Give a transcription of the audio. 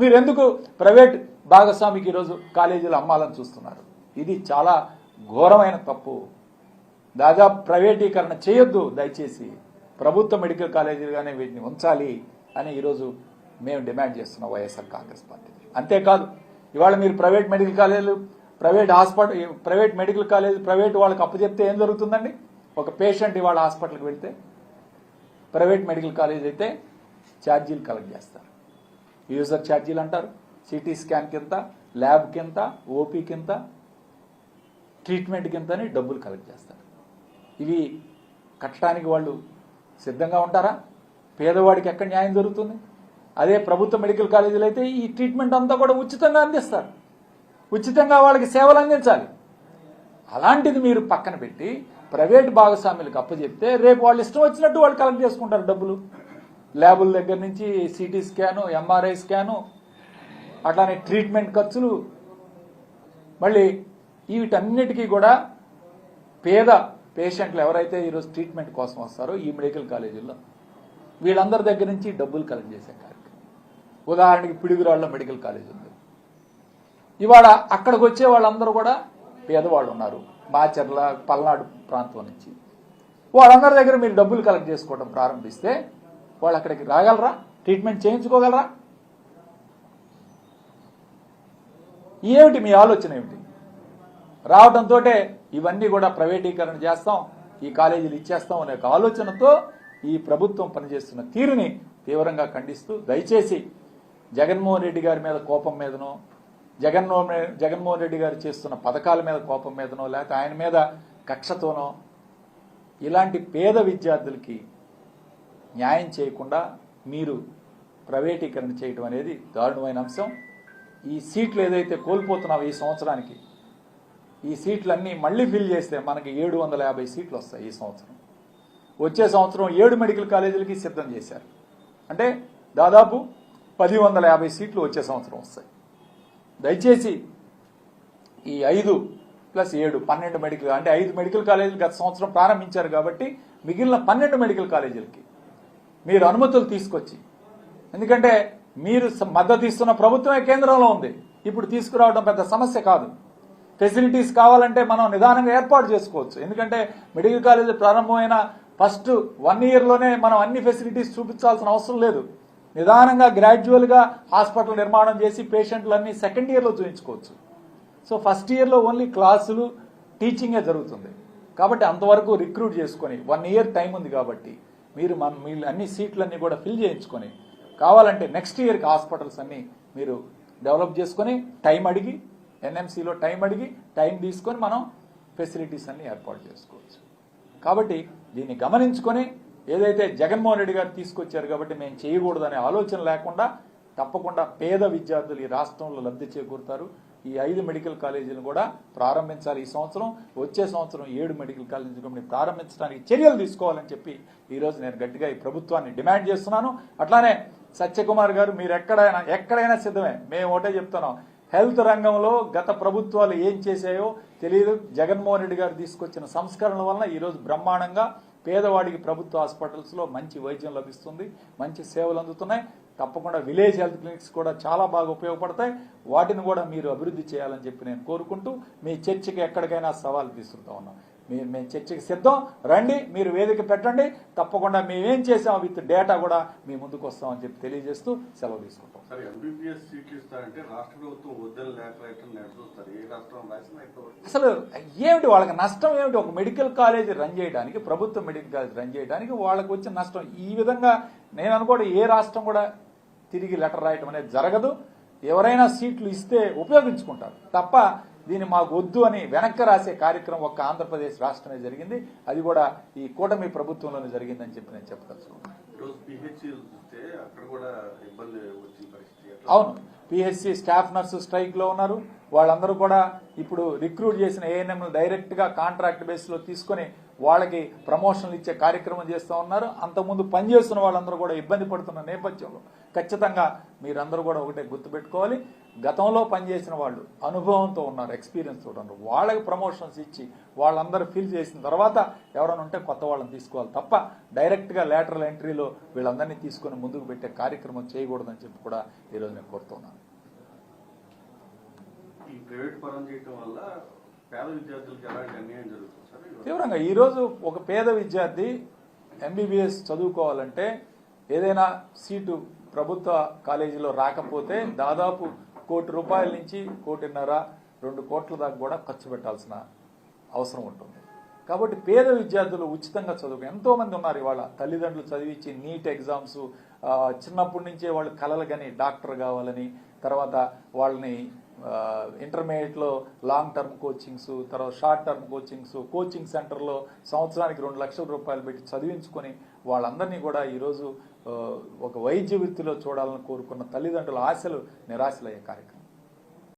మీరెందుకు ప్రైవేట్ భాగస్వామికి ఈరోజు కాలేజీలు అమ్మాలని చూస్తున్నారు? ఇది చాలా ఘోరమైన తప్పు. దాదాపు ప్రైవేటీకరణ చేయొద్దు దయచేసి. ప్రభుత్వ మెడికల్ కాలేజీలుగానే వీటిని ఉంచాలి అని ఈరోజు మేము డిమాండ్ చేస్తున్నాం వైఎస్ఆర్ కాంగ్రెస్ పార్టీ. అంతేకాదు ఇవాళ మీరు ప్రైవేట్ మెడికల్ కాలేజీలు private hospital private medical college private వాళ్ళకి అప్పచెప్తే ఏం జరుగుతుందండి? ఒక పేషెంట్ ఇవాళ హాస్పిటల్కి వెళ్తే ప్రైవేట్ మెడికల్ కాలేజ్ అయితే ఛార్జీలు కలెక్ట్ చేస్తారు. యూజర్ ఛార్జీలు అంటారు. సిటీ స్కాన్ కింద ల్యాబ్ కింద ఓపీ కింద ట్రీట్మెంట్ కిందని డబ్బులు కలెక్ట్ చేస్తారు. ఇవి కట్టడానికి వాళ్ళు సిద్ధంగా ఉంటారా? పేదవాడికి ఎక్కడ న్యాయం జరుగుతుంది? అదే ప్రభుత్వ మెడికల్ కాలేజీలు అయితే ఈ ట్రీట్మెంట్ అంతా కూడా ఉచితంగా అందిస్తారు. ఉచితంగా వాళ్ళకి సేవలు అందించాలి. అలాంటిది మీరు పక్కన పెట్టి ప్రైవేట్ భాగస్వాములకు అప్పచెప్తే రేపు వాళ్ళు ఇష్టం వచ్చినట్టు వాళ్ళు కలెక్ట్ చేసుకుంటారు డబ్బులు. ల్యాబుల దగ్గర నుంచి సిటీ స్కాను ఎంఆర్ఐ స్కాను అట్లానే ట్రీట్మెంట్ ఖర్చులు. మళ్ళీ వీటన్నిటికీ కూడా పేద పేషెంట్లు ఎవరైతే ఈరోజు ట్రీట్మెంట్ కోసం వస్తారో ఈ మెడికల్ కాలేజీల్లో వీళ్ళందరి దగ్గర నుంచి డబ్బులు కలెక్ట్ చేసే కార్యక్రమం. ఉదాహరణకి పిడుగురాళ్ళ మెడికల్ కాలేజ్ ఉంది. ఇవాళ అక్కడికి వచ్చే వాళ్ళందరూ కూడా పేదవాళ్ళు ఉన్నారు. మాచర్ల పల్నాడు ప్రాంతం నుంచి. వాళ్ళందరి దగ్గర మీరు డబ్బులు కలెక్ట్ చేసుకోవడం ప్రారంభిస్తే వాళ్ళు అక్కడికి రాగలరా? ట్రీట్మెంట్ చేయించుకోగలరా? ఏమిటి మీ ఆలోచన ఏమిటి? రావడంతో ఇవన్నీ కూడా ప్రైవేటీకరణ చేస్తాం ఈ కాలేజీలు ఇచ్చేస్తాం అనే ఒక ఆలోచనతో ఈ ప్రభుత్వం పనిచేస్తున్న తీరుని తీవ్రంగా ఖండిస్తూ దయచేసి జగన్మోహన్ రెడ్డి గారి మీద కోపం మీదనో జగన్మోహన్ జగన్మోహన్ రెడ్డి గారు చేస్తున్న పథకాల మీద కోపం మీదనో లేకపోతే ఆయన మీద కక్షతోనో ఇలాంటి పేద విద్యార్థులకి న్యాయం చేయకుండా మీరు ప్రైవేటీకరణ చేయటం అనేది దారుణమైన అంశం. ఈ సీట్లు ఏదైతే కోల్పోతున్నావు ఈ సంవత్సరానికి ఈ సీట్లన్నీ మళ్ళీ ఫిల్ చేస్తే మనకి ఏడు వందల యాభై సీట్లు వస్తాయి ఈ సంవత్సరం. వచ్చే సంవత్సరం ఏడు మెడికల్ కాలేజీలకి సిద్ధం చేశారు. అంటే దాదాపు పది వందల యాభై సీట్లు వచ్చే సంవత్సరం వస్తాయి. దయచేసి ఈ ఐదు ప్లస్ ఏడు పన్నెండు మెడికల్ అంటే ఐదు మెడికల్ కాలేజీలు గత సంవత్సరం ప్రారంభించారు కాబట్టి మిగిలిన పన్నెండు మెడికల్ కాలేజీలకి మీరు అనుమతులు తీసుకొచ్చి. ఎందుకంటే మీరు మద్దతు ఇస్తున్న ప్రభుత్వమే కేంద్రంలో ఉంది. ఇప్పుడు తీసుకురావడం పెద్ద సమస్య కాదు. ఫెసిలిటీస్ కావాలంటే మనం నిదానంగా ఏర్పాటు చేసుకోవచ్చు. ఎందుకంటే మెడికల్ కాలేజ్ ప్రారంభమైన ఫస్ట్ వన్ ఇయర్లోనే మనం అన్ని ఫెసిలిటీస్ చూపించాల్సిన అవసరం లేదు. నిదానంగా గ్రాడ్యువల్గా హాస్పిటల్ నిర్మాణం చేసి పేషెంట్లన్నీ సెకండ్ ఇయర్లో చూపించుకోవచ్చు సో ఫస్ట్ ఇయర్లో ఓన్లీ క్లాసులు టీచింగే జరుగుతుంది. కాబట్టి అంతవరకు రిక్రూట్ చేసుకొని వన్ ఇయర్ టైం ఉంది కాబట్టి మీరు మన మీ అన్ని సీట్లన్నీ కూడా ఫిల్ చేయించుకొని కావాలంటే నెక్స్ట్ ఇయర్కి హాస్పిటల్స్ అన్నీ మీరు డెవలప్ చేసుకొని టైం అడిగి ఎన్ఎంసీలో టైం అడిగి టైం తీసుకొని మనం ఫెసిలిటీస్ అన్ని ఏర్పాటు చేసుకోవచ్చు. కాబట్టి దీన్ని గమనించుకొని ఏదైతే జగన్మోహన్ రెడ్డి గారు తీసుకొచ్చారు కాబట్టి మేము చేయకూడదనే ఆలోచన లేకుండా తప్పకుండా పేద విద్యార్థులు ఈ రాష్ట్రంలో లబ్ధి చేకూరుతారు. ఈ ఐదు మెడికల్ కాలేజీలను కూడా ప్రారంభించాలి. ఈ సంవత్సరం వచ్చే సంవత్సరం ఏడు మెడికల్ కాలేజీలు ప్రారంభించడానికి చర్యలు తీసుకోవాలని చెప్పి ఈరోజు నేను గట్టిగా ఈ ప్రభుత్వాన్ని డిమాండ్ చేస్తున్నాను. అట్లానే సత్యకుమార్ గారు మీరు ఎక్కడైనా ఎక్కడైనా సిద్ధమే. మేము ఒకటే చెప్తున్నాం. హెల్త్ రంగంలో గత ప్రభుత్వాలు ఏం చేశాయో తెలియదు జగన్మోహన్ రెడ్డి గారు తీసుకొచ్చిన సంస్కరణల వలన ఈరోజు బ్రహ్మాండంగా పేదవాడికి ప్రభుత్వ హాస్పిటల్స్లో మంచి వైద్యం లభిస్తుంది. మంచి సేవలు అందుతున్నాయి. తప్పకుండా విలేజ్ హెల్త్ క్లినిక్స్ కూడా చాలా బాగా ఉపయోగపడతాయి. వాటిని కూడా మీరు అభివృద్ధి చేయాలని చెప్పి నేను కోరుకుంటూ మీ చర్చకి ఎక్కడికైనా సవాల్ తీసుకుంటా ఉన్నాం. మీరు మేము చర్చకి సిద్ధం. రండి మీరు వేదిక పెట్టండి. తప్పకుండా మేమేం చేసాం విత్ డేటా కూడా మీ ముందుకు వస్తామని చెప్పి తెలియజేస్తూ సెలవు తీసుకుంటాం. సరే ఎంబీబీఎస్ సీట్లు ఇస్తారంటే రాష్ట్ర ప్రభుత్వం వద్దని ఏ రాష్ట్రం అసలు ఏమిటి వాళ్ళకి నష్టం ఏమిటి? ఒక మెడికల్ కాలేజ్ రన్ చేయడానికి ప్రభుత్వ మెడికల్ కాలేజ్ రన్ చేయడానికి వాళ్ళకి వచ్చిన నష్టం. ఈ విధంగా నేను అనుకోవడం ఏ రాష్ట్రం కూడా తిరిగి లెటర్ రాయటం అనేది జరగదు. ఎవరైనా సీట్లు ఇస్తే ఉపయోగించుకుంటారు. తప్ప దీన్ని మాకు వద్దు అని వెనక్కి రాసే కార్యక్రమం ఒక్క ఆంధ్రప్రదేశ్ రాష్ట్రమే జరిగింది. అది కూడా ఈ కూటమి ప్రభుత్వంలోనే జరిగిందని చెప్పి నేను చెప్పదలుచుకున్నాను? అవును. పిహెచ్సి స్టాఫ్ నర్సు స్ట్రైక్లో ఉన్నారు. వాళ్ళందరూ కూడా ఇప్పుడు రిక్రూట్ చేసిన ఏఎన్ఎంలు డైరెక్ట్గా కాంట్రాక్ట్ బేస్లో తీసుకొని వాళ్ళకి ప్రమోషన్లు ఇచ్చే కార్యక్రమం చేస్తూ ఉన్నారు. అంతకుముందు పనిచేస్తున్న వాళ్ళందరూ కూడా ఇబ్బంది పడుతున్న నేపథ్యంలో ఖచ్చితంగా మీరందరూ కూడా ఒకటే గుర్తుపెట్టుకోవాలి. గతంలో పనిచేసిన వాళ్ళు అనుభవంతో ఉన్నారు ఎక్స్పీరియన్స్ ఉన్నారు. వాళ్ళకి ప్రమోషన్స్ ఇచ్చి వాళ్ళందరూ ఫిల్ చేసిన తర్వాత ఎవరైనా ఉంటే కొత్త వాళ్ళని తీసుకోవాలి తప్ప డైరెక్ట్గా లేటరల్ ఎంట్రీలో వీళ్ళందరినీ తీసుకొని ముందుకు పెట్టే కార్యక్రమం చేయకూడదని చెప్పి కూడా ఈరోజు నేను కోరుతున్నాను. ఈ ప్రైవేట్ పరం చేయటం వల్ల పేద విద్యార్థులకు ఎలాంటి అన్యాయం జరుగుతుంది సార్? తీవ్రంగా. ఈరోజు ఒక పేద విద్యార్థి ఎంబీబీఎస్ చదువుకోవాలంటే ఏదైనా సీటు ప్రభుత్వ కాలేజీలో రాకపోతే దాదాపు కోటి రూపాయల నుంచి కోటిన్నర రెండు కోట్ల దాకా కూడా ఖర్చు పెట్టాల్సిన అవసరం ఉంటుంది. కాబట్టి పేద విద్యార్థులు ఉచితంగా చదువు ఎంతోమంది ఉన్నారు ఇవాళ తల్లిదండ్రులు చదివించి నీట్ ఎగ్జామ్స్ చిన్నప్పటి నుంచే వాళ్ళు కలలు కానీ డాక్టర్ కావాలని తర్వాత వాళ్ళని ఇంటర్మీడియట్లో లాంగ్ టర్మ్ కోచింగ్స్ తర్వాత షార్ట్ టర్మ్ కోచింగ్స్ కోచింగ్ సెంటర్లో సంవత్సరానికి రెండు లక్షల రూపాయలు పెట్టి చదివించుకొని వాళ్ళందరినీ కూడా ఈరోజు ఒక వైద్య వృత్తిలో చూడాలని కోరుకున్న తల్లిదండ్రుల ఆశలు నిరాశలయ్యే కార్యక్రమం.